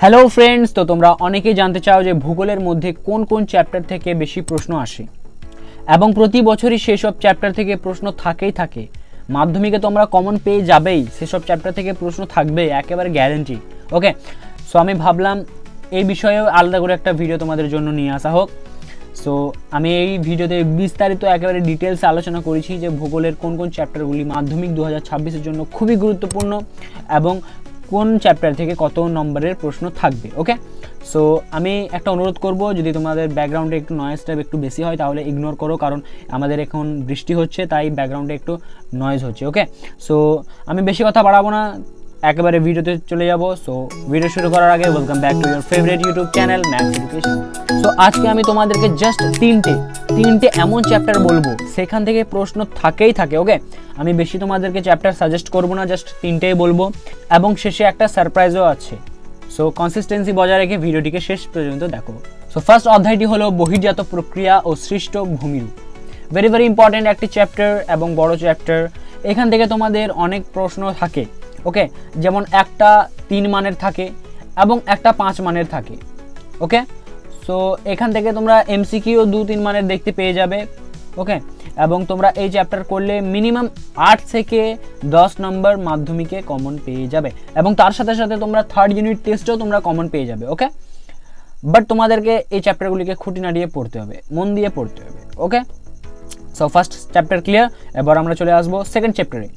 Hello friends তো তোমরা অনেকেই জানতে চাও যে ভূগোলের মধ্যে কোন কোন চ্যাপ্টার থেকে বেশি প্রশ্ন আসে। এবং প্রতি বছরই সেসব চ্যাপ্টার থেকে প্রশ্ন থাকেই থাকে। মাধ্যমিকে তোমরা কমন পেয়ে যাবেই, সেসব চ্যাপ্টার থেকে প্রশ্ন থাকবে, একেবারে গ্যারেন্টি ওকে সো আমি ভাবলাম এই বিষয়েও আলাদা করে একটা ভিডিও তোমাদের জন্য নিয়ে আসা হোক। সো আমি এই ভিডিওতে বিস্তারিত একেবারে ডিটেলস আলোচনা করেছি যে ভূগোলের কোন কোন চ্যাপ্টারগুলি মাধ্যমিক দু হাজার জন্য খুবই গুরুত্বপূর্ণ এবং কোন চ্যাপ্টার থেকে কত নম্বরের প্রশ্ন থাকবে ওকে সো আমি একটা অনুরোধ করব, যদি তোমাদের ব্যাকগ্রাউন্ডে একটু নয়েজটা একটু বেশি হয়, তাহলে ইগনোর করো, কারণ আমাদের এখন বৃষ্টি হচ্ছে, তাই ব্যাকগ্রাউন্ডে একটু নয়েজ হচ্ছে ওকে সো আমি বেশি কথা বাড়াবো না একেবারে ভিডিওতে চলে যাব। সো ভিডিও শুরু করার আগে welcome back to your favourite YouTube channel Maths Education so আজকে আমি তোমাদেরকে জাস্ট তিনটে তিনটে এমন চ্যাপ্টার বলব। সেখান থেকে প্রশ্ন থাকেই থাকে ওকে আমি বেশি তোমাদেরকে চ্যাপ্টার সাজেস্ট করব না জাস্ট তিনটেই বলব। এবং শেষে একটা সারপ্রাইজও আছে। সো কনসিস্টেন্সি বজায় রেখে ভিডিওটিকে শেষ পর্যন্ত দেখো। সো ফার্স্ট অধ্যায়টি হলো বহির্জাত প্রক্রিয়া ও সৃষ্ট ভূমিরূপ ভেরি ভেরি ইম্পর্টেন্ট একটি চ্যাপ্টার এবং বড় চ্যাপ্টার এখান থেকে তোমাদের অনেক প্রশ্ন থাকে। ওকে? যেমন একটা তিন মানের থাকে এবং একটা পাঁচ মানের থাকে, ওকে? সো এখান থেকে তোমরা এমসিকিউ দু তিন মানের দেখতে পেয়ে যাবে, ওকে? এবং তোমরা এই চ্যাপ্টার করলে মিনিমাম আট থেকে দশ নম্বর মাধ্যমিকে কমন পেয়ে যাবে। এবং তার সাথে সাথে তোমরা থার্ড ইউনিট টেস্টেও তোমরা কমন পেয়ে যাবে, ওকে? বাট তোমাদেরকে এই চ্যাপ্টারগুলিকে খুঁটি নাড়িয়ে পড়তে হবে, মন দিয়ে পড়তে হবে, okay? So first chapter clear এবার আমরা চলে আসব সেকেন্ড চ্যাপ্টারে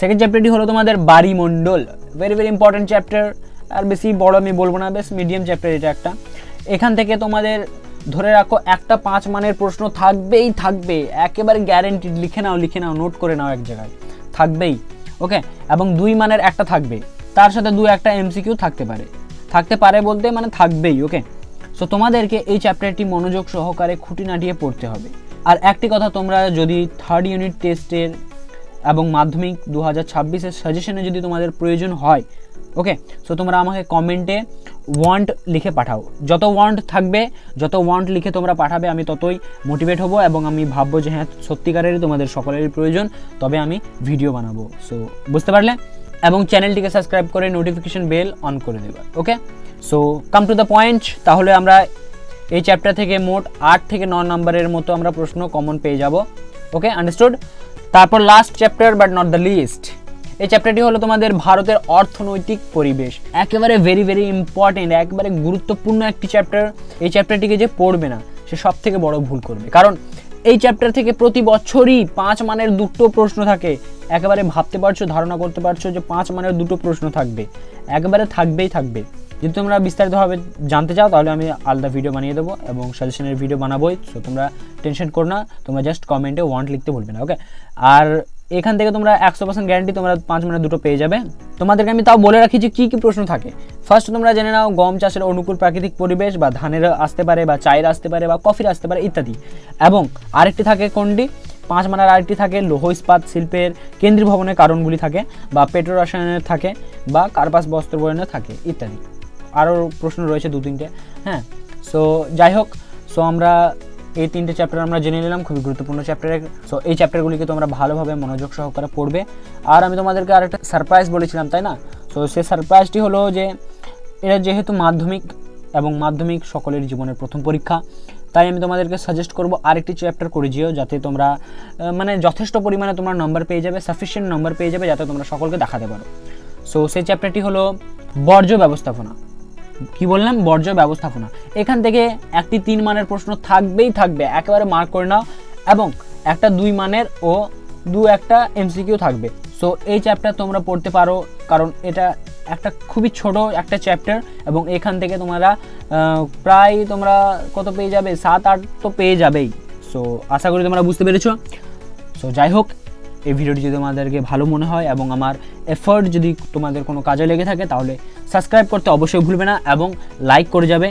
সেকেন্ড চ্যাপ্টারটি হলো তোমাদের বাড়িমণ্ডল। ভেরি ভেরি ইম্পর্টেন্ট চ্যাপ্টার আর বেশি বড় আমি বলব না, বেশ মিডিয়াম চ্যাপ্টার এটা একটা। এখান থেকে তোমাদের ধরে রাখো, একটা পাঁচ মানের প্রশ্ন থাকবেই থাকবে একেবারে গ্যারেন্টিড লিখে নাও লিখে নাও নোট করে নাও এক জায়গায়। থাকবেই ওকে এবং দুই মানের একটা থাকবে তার সাথে দু একটা এমসিকিউ থাকতে পারে। থাকতে পারে বলতে মানে থাকবেই ওকে সো তোমাদেরকে এই চ্যাপ্টারটি মনোযোগ সহকারে খুঁটি নাটিয়ে পড়তে হবে। আর একটি কথা তোমরা যদি থার্ড ইউনিট টেস্টের এবং মাধ্যমিক দু হাজার ছাব্বিশের সাজেশনে যদি তোমাদের প্রয়োজন হয় ওকে সো তোমরা আমাকে কমেন্টে ওয়ান্ট লিখে পাঠাও। যত ওয়ান্ট থাকবে, যত ওয়ান্ট লিখে তোমরা পাঠাবে, আমি ততই মোটিভেট হব এবং আমি ভাববো যে হ্যাঁ সত্যিকারেরই তোমাদের সকলেরই প্রয়োজন, তবে আমি ভিডিও বানাবো। সো বুঝতে পারলে? এবং চ্যানেলটিকে সাবস্ক্রাইব করে নোটিফিকেশন বেল অন করে দেবে okay so come to the point তাহলে আমরা এই চ্যাপ্টার থেকে মোট আট থেকে ন নম্বরের মতো আমরা প্রশ্ন কমন পেয়ে যাব ওকে আন্ডারস্টুড তারপর last chapter but not the least এই চ্যাপ্টারটি হলো তোমাদের ভারতের অর্থনৈতিক পরিবেশ। একেবারে ভেরি ভেরি ইম্পর্টেন্ট একেবারে গুরুত্বপূর্ণ একটি চ্যাপ্টার এই চ্যাপ্টারটিকে যে পড়বে না, সে সব থেকে বড় ভুল করবে। কারণ এই চ্যাপ্টার থেকে প্রতি বছরই পাঁচ মানের দুটো প্রশ্ন থাকে। একেবারে ভাবতে পারছ, ধারণা করতে পারছ যে পাঁচ মানের দুটো প্রশ্ন থাকবে। একেবারে থাকবেই থাকবে। যদি তোমরা বিস্তারিতভাবে জানতে চাও, তাহলে আমি আলাদা ভিডিও বানিয়ে দেবো এবং সাজেশনের ভিডিও বানাবোই। সো তোমরা টেনশন করো না, তোমরা জাস্ট কমেন্টে ওয়ান্ট লিখতে ভুলবে না ওকে আর এখান থেকে তোমরা একশো পার্সেন্ট গ্যারান্টি তোমরা পাঁচ মিনিট দুটো পেয়ে যাবে। তোমাদেরকে আমি তাও বলে রাখি যে কী কী প্রশ্ন থাকে। ফার্স্ট তোমরা জেনে নাও গম চাষের অনুকূল প্রাকৃতিক পরিবেশ বা ধানের আসতে পারে বা চায়ের আসতে পারে বা কফির আসতে পারে ইত্যাদি। এবং আরেকটি থাকে কোনটি? পাঁচ মানার আরেকটি থাকে লৌহ ইস্পাত শিল্পের কেন্দ্রীয় ভবনের কারণগুলি থাকে বা পেট্রো রসায়নের থাকে বা কার্পাস বস্ত্র বয়নের থাকে ইত্যাদি। আরও প্রশ্ন রয়েছে দু তিনটে হ্যাঁ? সো যাই হোক সো আমরা এই তিনটে চ্যাপ্টার আমরা জেনে নিলাম, খুবই গুরুত্বপূর্ণ চ্যাপ্টারে সো এই চ্যাপ্টারগুলিকে তোমরা ভালোভাবে মনোযোগ সহকারে পড়বে। আর আমি তোমাদেরকে আরেকটা সারপ্রাইজ বলেছিলাম, তাই না? সো সেই সারপ্রাইজটি হলো যে এটা যেহেতু মাধ্যমিক এবং মাধ্যমিক সকলের জীবনের প্রথম পরীক্ষা, তাই আমি তোমাদেরকে সাজেস্ট করব আরেকটি চ্যাপ্টার করে যেও, যাতে তোমরা মানে যথেষ্ট পরিমাণে তোমরা নম্বর পেয়ে যাবে সাফিসিয়েন্ট নম্বর পেয়ে যাবে, যাতে তোমরা সকলকে দেখাতে পারো। সো সেই চ্যাপ্টারটি হলো বর্জ্য ব্যবস্থাপনা। কি বললাম? বর্জ্য ব্যবস্থাপনা। এখান থেকে একটি তিন মানের প্রশ্ন থাকবেই থাকবে, একেবারে মার্ক করে নাও। এবং একটা দুই মানের ও দু একটা এমসিকিউ থাকবে। সো এই চ্যাপ্টার তোমরা পড়তে পারো, কারণ এটা একটা খুবই ছোট একটা চ্যাপ্টার এবং এখান থেকে তোমরা প্রায় তোমরা কত পেয়ে যাবে? সাত, আট তো পেয়ে যাবেই। সো আশা করি তোমরা বুঝতে পেরেছ। সো যাই হোক এই ভিডিওটি যদি তোমাদেরকে ভালো মনে হয় এবং আমার এফর্ট যদি তোমাদের কোনো কাজে লেগে থাকে, তাহলে সাবস্ক্রাইব করতে অবশ্যই ভুলবে না এবং লাইক করে যাবে।